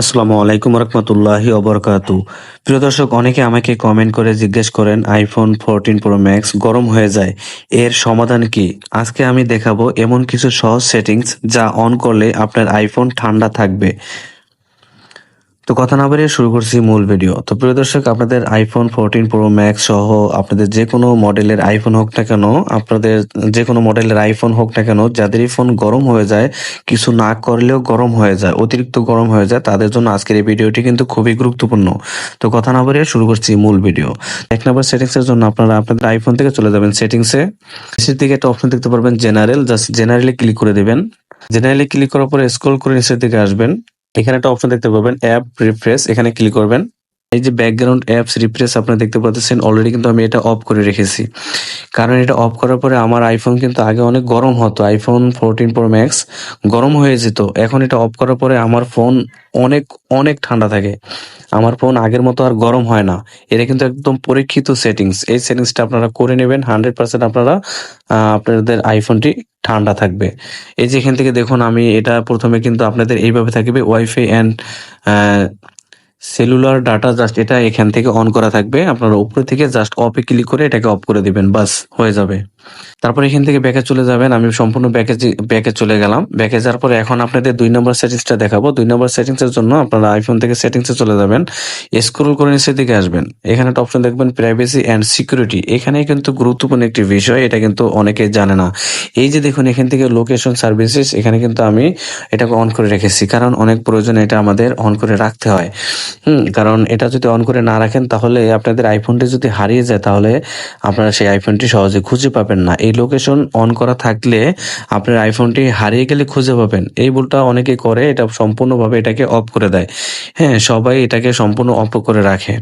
আসসালামু আলাইকুম রহমতুল্লাহি অবরকাতু প্রিয় দর্শক, অনেকে আমাকে কমেন্ট করে জিজ্ঞেস করেন আইফোন ফোরটিন প্রো ম্যাক্স গরম হয়ে যায়, এর সমাধান কি? আজকে আমি দেখাবো এমন কিছু সহজ সেটিংস যা অন করলে আপনার আইফোন ঠান্ডা থাকবে। তো কথা না বাড়িয়ে শুরু করছি মূল ভিডিও। তো প্রিয় দর্শক, আপনাদের আইফোন ফোরটিন প্রো ম্যাক্স সহ আপনাদের যে কোনো মডেলের আইফোন হোক না কেন, আপনাদের যে কোনো মডেলের আইফোন হোক না কেন যাদেরই ফোন গরম হয়ে যায়, কিছু না করলেও গরম হয়ে যায়, অতিরিক্ত গরম হয়ে যায়, তাদের জন্য আজকের এই ভিডিওটি কিন্তু খুবই গুরুত্বপূর্ণ। তো কথা না বাড়িয়ে শুরু করছি মূল ভিডিও। এক নম্বর সেটিংসের জন্য আপনারা আপনাদের আইফোন থেকে চলে যাবেন সেটিংসে নিচের দিকে একটা অপশন দেখতে পারবেন জেনারেল জাস্ট জেনারেলে ক্লিক করে দেবেন। জেনারেলে ক্লিক করার পরে স্ক্রল করে নিচের দিকে আসবেন। এখানে একটা অপশন দেখতে পাবেন অ্যাপ রিফ্রেশ এখানে ক্লিক করবেন। এই যে ব্যাকগ্রাউন্ড অ্যাপস রিফ্রেশ আপনারা দেখতে পাচ্ছেন অলরেডি কিন্তু আমি এটা অফ করে রেখেছি। কারণ এটা অফ করার পরে আমার আইফোন কিন্তু আগে অনেক গরম হতো আইফোন ফোরটিন প্রো ম্যাক্স গরম হয়ে যেত। এখন এটা অফ করার পরে আমার ফোন অনেক অনেক ঠান্ডা থাকে। আমার ফোন আগের মতো আর গরম হয় না। এটা কিন্তু একদম পরীক্ষিত সেটিংস এই সেটিংসটা আপনারা করে নেবেন হান্ড্রেড পার্সেন্ট আপনারা আপনাদের আইফোনটি ঠান্ডা থাকবে। এই যে এখান থেকে দেখুন, আমি এটা প্রথমে কিন্তু আপনাদের এইভাবে থাকবে wifi and cellular data just এটা এখান থেকে অন করা থাকবে। আপনারা উপরে থেকে জাস্ট অফে ক্লিক করে এটাকে অফ করে দিবেন, বাস, হয়ে যাবে। তারপর এখান থেকে ব্যাকে চলে যাবেন, আমি সম্পূর্ণ ব্যাকে ব্যাকে চলে গেলাম। ব্যাকে যাওয়ার পরে এখন আপনাদের দুই নম্বর সেটিংসটা দেখাবো। দুই নম্বর সেটিংস এর জন্য আপনারা আইফোন থেকে সেটিংসে চলে যাবেন। স্ক্রল করে নিচের দিকে আসবেন। এখানে একটা অপশন দেখবেন প্রাইভেসি অ্যান্ড সিকিউরিটি এখানে কিন্তু গুরুত্বপূর্ণ একটি বিষয়, এটা কিন্তু অনেকে জানে না। এই যে দেখুন, এখান থেকে লোকেশন সার্ভিসেস এখানে কিন্তু আমি এটাকে অন করে রেখেছি। কারণ অনেক প্রয়োজনে এটা আমাদের অন করে রাখতে হয়। হুম, কারণ এটা যদি অন করে না রাখেন, তাহলে আপনাদের আইফোনটি যদি হারিয়ে যায়, তাহলে আপনারা সেই আইফোনটি সহজে খুঁজে পাবেন না। এই লোকেশন অন করা থাকলে আপনার আইফোনটি হারিয়ে গেলে খুঁজে পাবেন। এই ভুলটা অনেকে করে, এটা সম্পূর্ণভাবে এটাকে অফ করে দেয়। হ্যাঁ সবাই এটাকে সম্পূর্ণ অফ করে রাখে।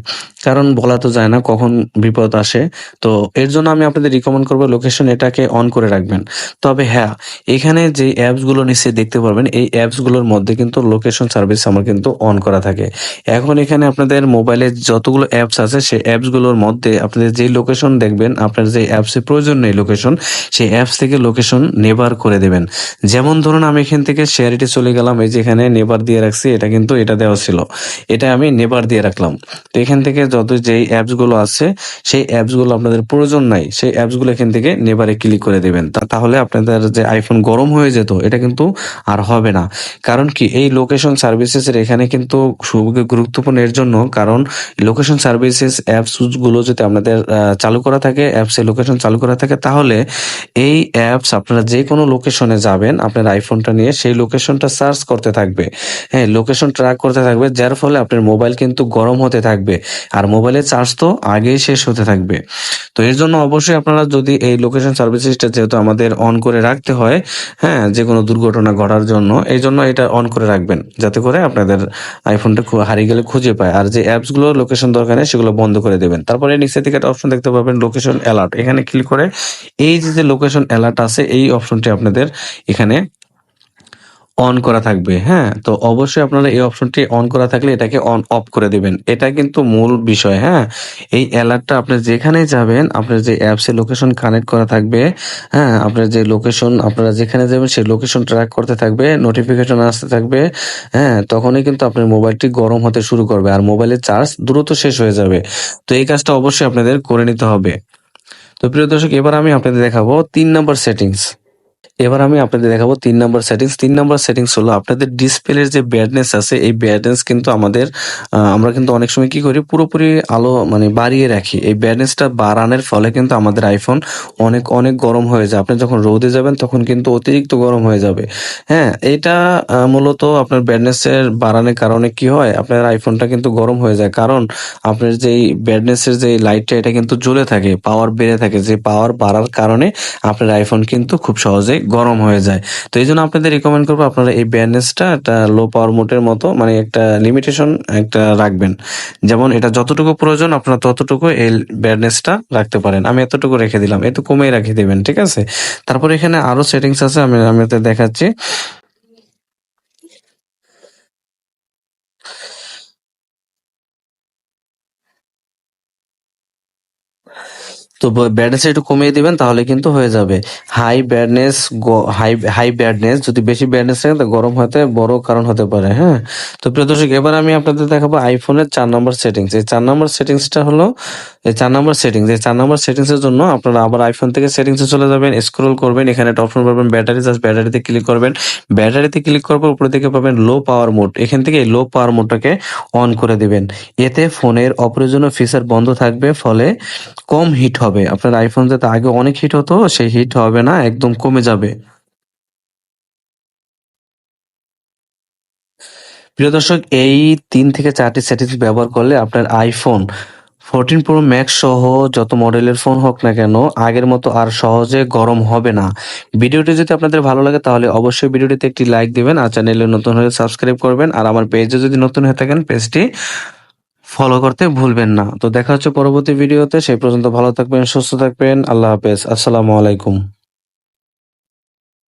কারণ বলা তো যায় না কখন বিপদ আসে। তো এর জন্য আমি আপনাদের রিকমেন্ড করব লোকেশন এটাকে অন করে রাখবেন। তবে হ্যাঁ এখানে যে অ্যাপসগুলো নিশ্চয়ই দেখতে পারবেন, এই অ্যাপসগুলোর মধ্যে কিন্তু লোকেশন সার্ভিস আমার কিন্তু অন করা থাকে। এখন এখানে আপনাদের মোবাইলে যতগুলো অ্যাপস আছে, সেই অ্যাপসগুলোর মধ্যে আপনাদের যেই লোকেশন দেখবেন, আপনার যে অ্যাপসের প্রয়োজন নেই লোকেশন সেই অ্যাপস থেকে লোকেশন নেবার করে দেবেন। যেমন ধরুন আমি এখান থেকে শেয়ারিটি চলে গেলাম, এই যে এখানে নেবার দিয়ে রাখছি, এটা কিন্তু এটা দেওয়া ছিল। এটা আমি নেবার দিয়ে রাখলাম। তো এখান থেকে যত যেই অ্যাপসগুলো আছে, সেই অ্যাপসগুলো আপনাদের প্রয়োজন নাই। সেই অ্যাপসগুলো এখান থেকে নেবারে ক্লিক করে দেবেন। তাহলে আপনাদের যে আইফোন গরম হয়ে যেত, এটা কিন্তু আর হবে না। কারণ কি, এই লোকেশন সার্ভিসেস এর এখানে কিন্তু গুরুত্বপূর্ণ। এর জন্য কারণ লোকেশন সার্ভিসেস অ্যাপসগুলো যদি আপনাদের চালু করা থাকে অ্যাপসে লোকেশন চালু করা থাকে, তাহলে এই অ্যাপস আপনারা যে কোনো লোকেশনে যাবেন, আপনার আইফোনটা নিয়ে সেই লোকেশনটা সার্চ করতে থাকবে। হ্যাঁ লোকেশন ট্র্যাক করতে থাকবে, যার ফলে আপনার মোবাইল কিন্তু গরম হতে থাকবে। আর মোবাইলের চার্জ তো আগেই শেষ হতে থাকবে। তো এর জন্য অবশ্যই আপনারা যদি এই লোকেশন সার্ভিসেসটা যেহেতু আমাদের অন করে রাখতে হয় হ্যাঁ যে কোনো দুর্ঘটনা ঘটার জন্য, এই জন্য এটা অন করে রাখবেন। যাতে করে আপনাদের আইফোনটা হারিয়ে গেলে খুঁজে পায়। আর যে অ্যাপসগুলো লোকেশন দরকার নেই, সেগুলো বন্ধ করে দেবেন। তারপরে নিচে থেকে একটা অপশন দেখতে পাবেন লোকেশন অ্যালার্ট এখানে ক্লিক করে এই যে যে লোকেশন অ্যালার্ট আছে, এই অপশনটি আপনাদের এখানে অন করা থাকবে হ্যাঁ? তো অবশ্যই আপনারা এই অপশনটি অন করা থাকলে এটাকে অন অফ করে দিবেন। এটা কিন্তু মূল বিষয় হ্যাঁ? এই অ্যালার্টটা আপনি যেখানে যাবেন, আপনার যে অ্যাপসে লোকেশন কানেক্ট করা থাকবে হ্যাঁ? আপনার যে লোকেশন আপনারা যেখানে যাবেন, সেই লোকেশন ট্র্যাক করতে থাকবে নোটিফিকেশন আসতে থাকবে হ্যাঁ? তখনই কিন্তু আপনার মোবাইলটি গরম হতে শুরু করবে, আর মোবাইলের চার্জ দ্রুত শেষ হয়ে যাবে। তো এই কাজটা অবশ্যই আপনাদের করে নিতে হবে। তো প্রিয় দর্শক এবার আমি আপনাদের দেখাবো তিন নম্বর সেটিংস এবার আমি আপনাদের দেখাবো তিন নম্বর সেটিংস তিন নম্বর সেটিংস হলো আপনাদের ডিসপ্লের যে ব্যাডনেস আছে, এই ব্যাডনেস কিন্তু আমাদের আমরা কিন্তু অনেক সময় কি করি, পুরোপুরি আলো মানে বাড়িয়ে রাখি। এই ব্যাডনেসটা বাড়ানোর ফলে কিন্তু আমাদের আইফোন অনেক অনেক গরম হয়ে যায়। আপনি যখন রোদে যাবেন, তখন কিন্তু অতিরিক্ত গরম হয়ে যাবে। হ্যাঁ এটা মূলত আপনার ব্যাডনেসের বাড়ানোর কারণে কি হয়, আপনার আইফোনটা কিন্তু গরম হয়ে যায়। কারণ আপনার যেই ব্যাডনেসের যে লাইটটা এটা কিন্তু জ্বলে থাকে পাওয়ার বেড়ে থাকে। যে পাওয়ার বাড়ার কারণে আপনার আইফোন কিন্তু খুব সহজেই গরম হয়ে যায়। তো এই জন্য আপনাদের রেকমেন্ড করব আপনারা এই ব্যাডনেসটা একটা লো পাওয়ার মোটের মতো মানে একটা লিমিটেশন একটা রাখবেন। যেমন এটা যতটুকু প্রয়োজন আপনারা ততটুকু এই ব্যাডনেসটা রাখতে পারেন। আমি এতটুকু রেখে দিলাম এত কমেই রাখে দেবেন, ঠিক আছে? তারপর এখানে আরও সেটিংস আছে, আমি আমি দেখাচ্ছি। তো ব্যাডনেস একটু কমিয়ে দিবেন, তাহলে কিন্তু হয়ে যাবে। High badness high high badness যদি বেশি ব্যাডনেস থাকে, তো গরম হতে বড় কারণ হতে পারে হ্যাঁ? তো প্রিয় দর্শক, এবার আমি আপনাদের দেখাবো আইফোনের চার নম্বর সেটিংস এই চার নম্বর সেটিংসটা হলো, এই চার নম্বর সেটিংস এই চার নম্বর সেটিংস এর জন্য আপনারা আবার আইফোন থেকে সেটিংসে চলে যাবেন স্ক্রল করবেন, এখানে একটা অপশন পাবেন ব্যাটারি জাস্ট ব্যাটারিতে ক্লিক করবেন। ব্যাটারিতে ক্লিক করার পর উপরে দিকে পাবেন লো পাওয়ার মোড এখান থেকে এই লো পাওয়ার মোডটাকে অন করে দিবেন। এতে ফোনের অপ্রয়োজনীয় ফিচার বন্ধ থাকবে, ফলে কম হিট হবে। আপনার আইফোন যাতে আগে অনেক হিট হতো, সেই হিট হবে না, একদম কমে যাবে। প্রিয় দর্শক, এই তিন থেকে চারটি সেটিংস ব্যবহার করলে আপনার আইফোন ফোরটিন প্রো ম্যাক্স সহ যত মডেলের ফোন হোক না কেন, আগের মতো আর সহজে গরম হবে না। ভিডিওটি যদি আপনাদের ভালো লাগে, তাহলে অবশ্যই ভিডিওটিতে একটি লাইক দিবেন, আর চ্যানেলে নতুন হলে সাবস্ক্রাইব করবেন। আর আমার পেজে যদি নতুন হয়ে থাকেন পেজটি ফলো করতে ভুলবেন না। তো দেখা হচ্ছে পরবর্তী ভিডিওতে সেই পর্যন্ত ভালো থাকবেন, সুস্থ থাকবেন। আল্লাহ হাফেজ। আসসালামু আলাইকুম।